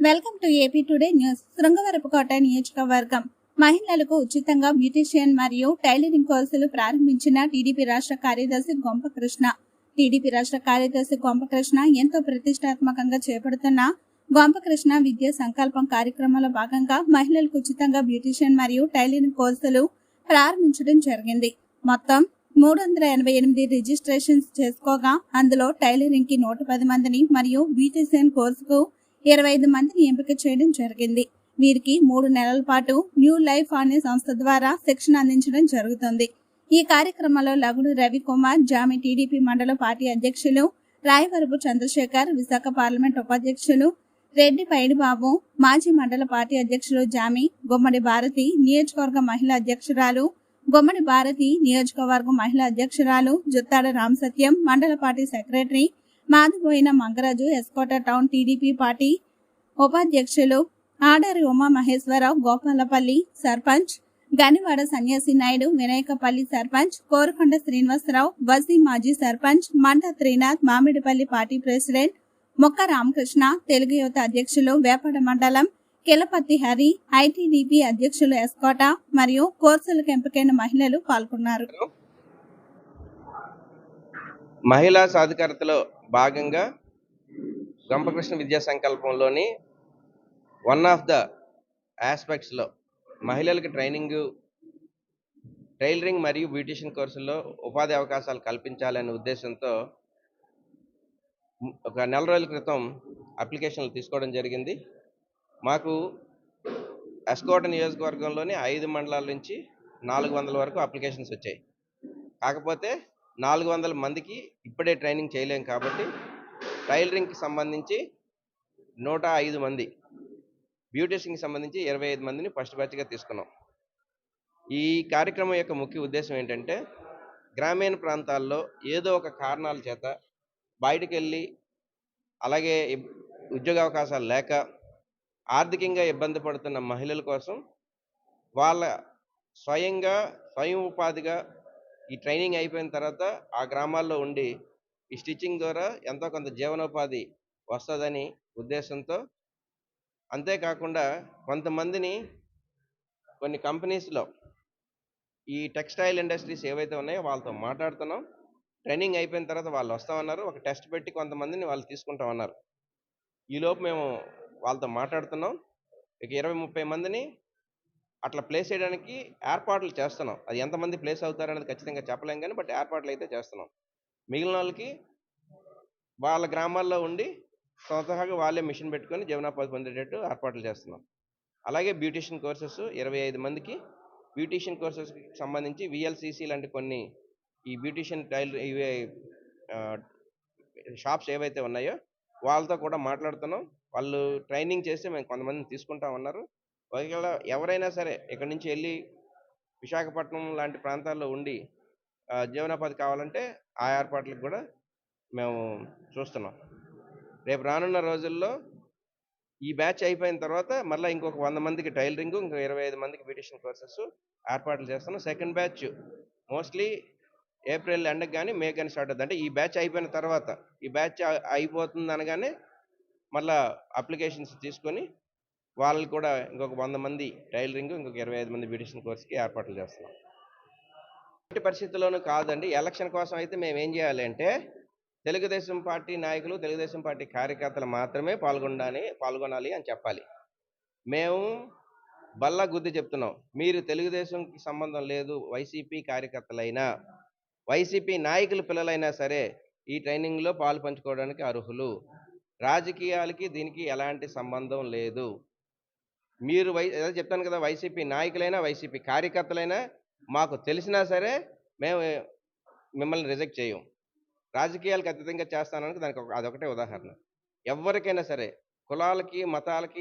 Welcome to AP today news. Srungavarapukota నియోజకవర్గం. మహిళలకు ఉచితంగా బ్యూటీషియన్ మరియు టైలరింగ్ కోర్సులు ప్రారంభించిన టీడీపీ రాష్ట్ర కార్యదర్శి గొంపకృష్ణ. టీడీపీ రాష్ట్ర కార్యదర్శి గొంపకృష్ణ ఎంతో ప్రతిష్టాత్మకంగా చేపడుతున్న గొంపకృష్ణ విద్యా సంకల్పం కార్యక్రమంలో భాగంగా మహిళలకు ఉచితంగా బ్యూటీషియన్ మరియు టైలరింగ్ కోర్సులు ప్రారంభించడం జరిగింది. మొత్తం మూడు వందల ఎనభై ఎనిమిది రిజిస్ట్రేషన్స్ చేసుకోగా అందులో టైలరింగ్కి నూట పది మందిని మరియు బ్యూటీషియన్ కోర్సుకు ఇరవై ఐదు మందిని ఎంపిక చేయడం జరిగింది. వీరికి మూడు నెలల పాటు న్యూ లైఫ్ అనే సంస్థ ద్వారా శిక్షణ అందించడం జరుగుతుంది. ఈ కార్యక్రమంలో లగుడు రవికుమార్ జామి టీడీపీ మండల పార్టీ అధ్యక్షులు రాయవరపు చంద్రశేఖర్ విశాఖ పార్లమెంట్ ఉపాధ్యక్షులు రెడ్డి పైడిబాబు మాజీ మండల పార్టీ అధ్యక్షులు జామి గుమ్మడి భారతి నియోజకవర్గ మహిళా అధ్యక్షురాలు గుమ్మడి భారతి నియోజకవర్గ మహిళా అధ్యక్షురాలు జుత్తాడ రామసత్యం మండల party secretary మాదిపోయిన Mangaraju S Kota town TDP party ఉపాధ్యక్షులు ఆడారి ఉమా మహేశ్వరరావు గోపాలపల్లి సర్పంచ్ గనివాడ సన్యాసి నాయుడు వినాయకపల్లి సర్పంచ్ కోరుకొండ శ్రీనివాసరావు వసీ మాజీ సర్పంచ్ మంట త్రినాథ్ మామిడిపల్లి పార్టీ ప్రెసిడెంట్ మొక్క రామకృష్ణ తెలుగు యువత అధ్యక్షులు వేపడ మండలం కిలపత్తి హరి ఐటీడీపీ అధ్యక్షులు ఎస్కోట మరియు కోర్సులకు ఎంపికైన మహిళలు పాల్గొన్నారు. మహిళా సాధికారతలో భాగంగా గంపకృష్ణ విద్యా సంకల్పంలోని వన్ ఆఫ్ ద ఆస్పెక్ట్స్లో మహిళలకు ట్రైనింగ్ టైలరింగ్ మరియు బ్యూటిషియన్ కోర్సుల్లో ఉపాధి అవకాశాలు కల్పించాలనే ఉద్దేశంతో ఒక నెల రోజుల క్రితం అప్లికేషన్లు తీసుకోవడం జరిగింది. మాకు ఎస్కోట నియోజకవర్గంలోని ఐదు మండలాల నుంచి నాలుగు వందల వరకు అప్లికేషన్స్ వచ్చాయి. కాకపోతే నాలుగు వందల మందికి ఇప్పుడే ట్రైనింగ్ చేయలేం కాబట్టి టైలరింగ్కి సంబంధించి నూట ఐదు మంది బ్యూటిషియన్కి సంబంధించి ఇరవై ఐదు మందిని ఫస్ట్ బ్యాచ్గా తీసుకున్నాం. ఈ కార్యక్రమం యొక్క ముఖ్య ఉద్దేశం ఏంటంటే గ్రామీణ ప్రాంతాల్లో ఏదో ఒక కారణాల చేత బయటకు వెళ్ళి అలాగే ఉద్యోగ అవకాశాలు లేక ఆర్థికంగా ఇబ్బంది పడుతున్న మహిళల కోసం వాళ్ళ స్వయంగా స్వయం ఉపాధిగా ఈ ట్రైనింగ్ అయిపోయిన తర్వాత ఆ గ్రామాల్లో ఉండి ఈ స్టిచ్చింగ్ ద్వారా ఎంతో కొంత జీవనోపాధి వస్తుందని ఉద్దేశంతో అంతేకాకుండా కొంతమందిని కొన్ని కంపెనీస్లో ఈ టెక్స్టైల్ ఇండస్ట్రీస్ ఏవైతే ఉన్నాయో వాళ్ళతో మాట్లాడుతున్నాం. ట్రైనింగ్ అయిపోయిన తర్వాత వాళ్ళు వస్తామన్నారు. ఒక టెస్ట్ పెట్టి కొంతమందిని వాళ్ళు తీసుకుంటామన్నారు. ఈలోపు మేము వాళ్ళతో మాట్లాడుతున్నాం. ఇక ఇరవై ముప్పై మందిని అట్లా ప్లేస్ చేయడానికి ఏర్పాట్లు చేస్తున్నాం. అది ఎంతమంది ప్లేస్ అవుతారనేది ఖచ్చితంగా చెప్పలేం కానీ బట్ ఏర్పాట్లు అయితే చేస్తున్నాం. మిగిలిన వాళ్ళకి వాళ్ళ గ్రామాల్లో ఉండి స్వతహాగా వాళ్ళే మిషన్ పెట్టుకొని జీవనోపాధి పొందేటట్టు ఏర్పాట్లు చేస్తున్నాం. అలాగే బ్యూటిషియన్ కోర్సెస్ ఇరవై ఐదు మందికి బ్యూటిషియన్ కోర్సెస్కి సంబంధించి విఎల్సిసి లాంటి కొన్ని ఈ బ్యూటిషియన్ టైలర్ ఇవే షాప్స్ ఏవైతే ఉన్నాయో వాళ్ళతో కూడా మాట్లాడుతున్నాం. వాళ్ళు ట్రైనింగ్ చేస్తే మేము కొంతమందిని తీసుకుంటామన్నారు ఒకవేళ ఎవరైనా సరే ఇక్కడ నుంచి వెళ్ళి విశాఖపట్నం లాంటి ప్రాంతాల్లో ఉండి జీవనోపాధి కావాలంటే ఆ ఏర్పాట్లకు కూడా మేము చూస్తున్నాం. రేపు రానున్న రోజుల్లో ఈ బ్యాచ్ అయిపోయిన తర్వాత మళ్ళీ ఇంకొక వంద మందికి టైలరింగ్ ఇంకో ఇరవై ఐదు మందికి బ్యూటిషియన్ కోర్సెస్ ఏర్పాట్లు చేస్తున్నాం. సెకండ్ బ్యాచ్ మోస్ట్లీ ఏప్రిల్ ఎండకు కానీ మే కానీ స్టార్ట్ అవుతుంది అంటే ఈ బ్యాచ్ అయిపోయిన తర్వాత ఈ బ్యాచ్ అయిపోతుంది అనగానే మళ్ళా అప్లికేషన్స్ తీసుకొని వాళ్ళు కూడా ఇంకొక వంద మంది టైలరింగ్ ఇంకొక ఇరవై ఐదు మంది బ్యూటిషియన్ కోర్స్కి ఏర్పాట్లు చేస్తున్నాం. ఎట్టి పరిస్థితుల్లోనూ కాదండి. ఎలక్షన్ కోసం అయితే మేము ఏం చేయాలి అంటే తెలుగుదేశం పార్టీ నాయకులు తెలుగుదేశం పార్టీ కార్యకర్తలు మాత్రమే పాల్గొనాలి పాల్గొనాలి అని చెప్పాలి. మేము బల్ల గుద్ది చెప్తున్నాం. మీరు తెలుగుదేశంకి సంబంధం లేదు వైసీపీ కార్యకర్తలైనా వైసీపీ నాయకుల పిల్లలైనా సరే ఈ ట్రైనింగ్లో పాలు పంచుకోవడానికి అర్హులు. రాజకీయాలకి దీనికి ఎలాంటి సంబంధం లేదు. మీరు వై ఏదో చెప్తాను కదా వైసీపీ నాయకులైనా వైసీపీ కార్యకర్తలైనా మాకు తెలిసినా సరే మేము మిమ్మల్ని రిజెక్ట్ చేయం. రాజకీయాలకు అతీతంగా చేస్తానని దానికి ఒక- అదొకటే ఉదాహరణ. ఎవరికైనా సరే కులాలకి మతాలకి